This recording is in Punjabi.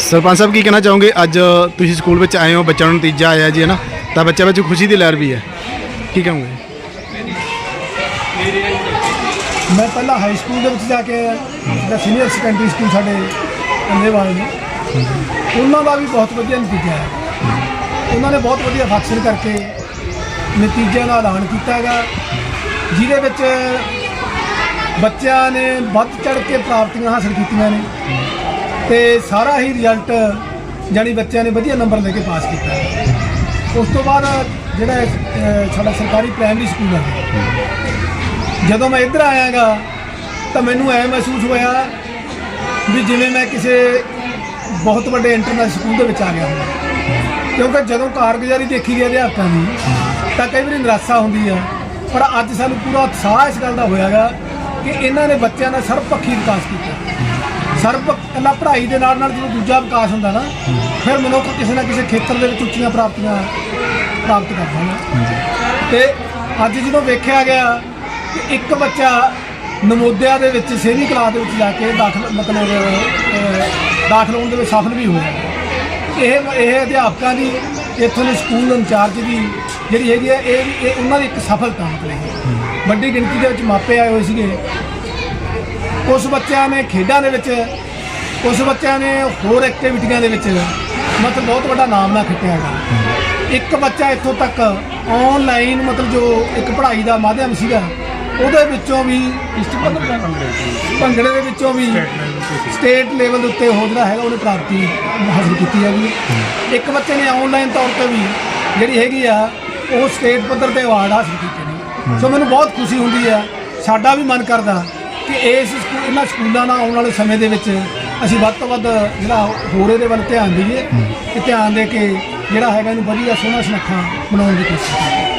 ਸਰਪੰਚ ਸਾਹਿਬ ਕੀ ਕਹਿਣਾ ਚਾਹੋਗੇ? ਅੱਜ ਤੁਸੀਂ ਸਕੂਲ ਵਿੱਚ ਆਏ ਹੋ, ਬੱਚਿਆਂ ਨੂੰ ਨਤੀਜਾ ਆਇਆ ਜੀ ਹੈ ਨਾ ਤਾਂ ਬੱਚਿਆਂ ਵਿੱਚ ਖੁਸ਼ੀ ਦੀ ਲਹਿਰ ਵੀ ਹੈ। ਕੀ ਕਹੋਗੇ? ਮੈਂ ਪਹਿਲਾਂ ਹਾਈ ਸਕੂਲ ਦੇ ਵਿੱਚ ਜਾ ਕੇ ਜਿਹੜਾ ਸੀਨੀਅਰ ਸੈਕੰਡਰੀ ਸਕੂਲ ਸਾਡੇ ਅੰਨੇਵਾਲ ਨੇ। ਉਹਨਾਂ ਦਾ ਵੀ ਬਹੁਤ ਵਧੀਆ ਨਤੀਜਾ ਹੈ ਉਹਨਾਂ ਨੇ ਬਹੁਤ ਵਧੀਆ ਫੰਕਸ਼ਨ ਕਰਕੇ ਨਤੀਜਿਆਂ ਦਾ ਐਲਾਨ ਕੀਤਾ ਹੈਗਾ। ਜਿਹਦੇ ਵਿੱਚ ਬੱਚਿਆਂ ਨੇ ਵੱਧ ਚੜ ਕੇ ਪ੍ਰਾਪਤੀਆਂ ਹਾਸਲ ਕੀਤੀਆਂ ਨੇ। ਤੇ ਸਾਰਾ ਹੀ ਰਿਜ਼ਲਟ ਜਾਨੀ ਬੱਚਿਆਂ ਨੇ ਵਧੀਆ ਨੰਬਰ ਲੈ ਕੇ ਪਾਸ ਕੀਤਾ ਉਸ ਤੋਂ ਬਾਅਦ ਜਿਹੜਾ ਸਾਡਾ ਸਰਕਾਰੀ ਪ੍ਰਾਇਮਰੀ ਸਕੂਲ ਹੈ। ਜਦੋਂ ਮੈਂ ਇੱਧਰ ਆਇਆਗਾ, ਤਾਂ ਮੈਨੂੰ ਐ ਮਹਿਸੂਸ ਹੋਇਆ ਵੀ ਜਿਵੇਂ ਮੈਂ ਕਿਸੇ ਬਹੁਤ ਵੱਡੇ ਇੰਟਰਨੈਸ਼ਨਲ ਸਕੂਲ ਦੇ ਵਿੱਚ ਆ ਗਿਆ ਹਾਂ। ਕਿਉਂਕਿ ਜਦੋਂ ਕਾਰਗੁਜ਼ਾਰੀ ਦੇਖੀ ਗਈ ਅਧਿਆਪਕਾਂ ਦੀ, ਤਾਂ ਕਈ ਵਾਰੀ ਨਿਰਾਸ਼ਾ ਹੁੰਦੀ ਆ ਪਰ ਅੱਜ ਸਾਨੂੰ ਪੂਰਾ ਉਤਸ਼ਾਹ ਇਸ ਗੱਲ ਦਾ ਹੋਇਆਗਾ ਕਿ ਇਹਨਾਂ ਨੇ ਬੱਚਿਆਂ ਦਾ ਸਰਬਪੱਖੀ ਵਿਕਾਸ ਕੀਤਾ। ਸਰਬ ਇਕੱਲਾ ਪੜ੍ਹਾਈ ਦੇ ਨਾਲ ਨਾਲ ਜਦੋਂ ਦੂਜਾ ਵਿਕਾਸ ਹੁੰਦਾ ਨਾ ਫਿਰ ਮਨੁੱਖ ਕਿਸੇ ਨਾ ਕਿਸੇ ਖੇਤਰ ਦੇ ਵਿੱਚ ਉੱਚੀਆਂ ਪ੍ਰਾਪਤੀਆਂ ਪ੍ਰਾਪਤ ਕਰਦਾ ਹੈ ਤੇ ਅੱਜ ਜਦੋਂ ਵੇਖਿਆ ਗਿਆ ਕਿ ਇੱਕ ਬੱਚਾ ਨਮੋਦਿਆ ਦੇ ਵਿੱਚ ਛੇਵੀਂ ਕਲਾਸ ਦੇ ਵਿੱਚ ਜਾ ਕੇ ਦਾਖਲ ਮਤਲਬ ਅਹ, ਦਾਖਲ ਹੋਣ ਦੇ ਵਿੱਚ ਸਫਲ ਵੀ ਹੋਇਆ। ਇਹ ਇਹ ਅਧਿਆਪਕਾਂ ਦੀ ਇੱਥੋਂ ਦੇ ਸਕੂਲ ਇੰਚਾਰਜ ਦੀ ਜਿਹੜੀ ਹੈਗੀ ਹੈ ਇਹ ਵੀ- ਇਹ ਉਹਨਾਂ ਦੀ ਇੱਕ ਸਫਲਤਾ ਮਤਲਬ ਵੱਡੀ ਗਿਣਤੀ ਦੇ ਵਿੱਚ ਮਾਪੇ ਆਏ ਹੋਏ ਸੀਗੇ। ਕੁਝ ਬੱਚਿਆਂ ਨੇ ਖੇਡਾਂ ਦੇ ਵਿੱਚ ਕੁਝ ਬੱਚਿਆਂ ਨੇ ਹੋਰ ਐਕਟੀਵਿਟੀਆਂ ਦੇ ਵਿੱਚ ਮਤਲਬ ਬਹੁਤ ਵੱਡਾ ਨਾਮ ਨਾ ਖੱਟਿਆ ਹੈਗਾ। ਇੱਕ ਬੱਚਾ ਇੱਥੋਂ ਤੱਕ ਆਨਲਾਈਨ ਮਤਲਬ ਜੋ ਇੱਕ ਪੜ੍ਹਾਈ ਦਾ ਮਾਧਿਅਮ ਸੀਗਾ ਉਹਦੇ ਵਿੱਚੋਂ ਵੀ ਭੰਗੜੇ ਦੇ ਵਿੱਚੋਂ। ਵੀ ਸਟੇਟ ਲੈਵਲ ਦੇ ਉੱਤੇ ਹੋ ਜਿਹੜਾ ਹੈਗਾ ਉਹਨੇ ਪ੍ਰਾਪਤੀ ਹਾਸਲ ਕੀਤੀ ਹੈਗੀ। ਇੱਕ ਬੱਚੇ ਨੇ ਆਨਲਾਈਨ ਤੌਰ ਤੇ ਵੀ ਜਿਹੜੀ ਹੈਗੀ ਆ ਉਹ ਸਟੇਟ ਪੱਧਰ ਤੇ ਅਵਾਰਡ ਹਾਸਲ ਕੀਤੇ ਨੇ। ਸੋ ਮੈਨੂੰ ਬਹੁਤ ਖੁਸ਼ੀ ਹੁੰਦੀ ਹੈ, ਸਾਡਾ ਵੀ ਮਨ ਕਰਦਾ ਕਿ ਇਸ ਸਕੂ- ਇਹਨਾਂ ਸਕੂਲਾਂ ਨਾਲ ਆਉਣ ਵਾਲੇ ਸਮੇਂ ਦੇ ਵਿੱਚ ਅਸੀਂ ਵੱਧ ਤੋਂ ਵੱਧ ਜਿਹੜਾ ਹੋਰ ਇਹਦੇ ਵੱਲ ਧਿਆਨ ਦਈਏ ਤੇ ਧਿਆਨ ਦੇ ਕੇ ਜਿਹੜਾ ਹੈਗਾ ਇਹਨੂੰ ਵਧੀਆ ਸੋਹਣਾ ਸੁਨੱਖਾ ਬਣਾਉਣ ਦੀ ਕੋਸ਼ਿਸ਼ ਕਰੀਏ।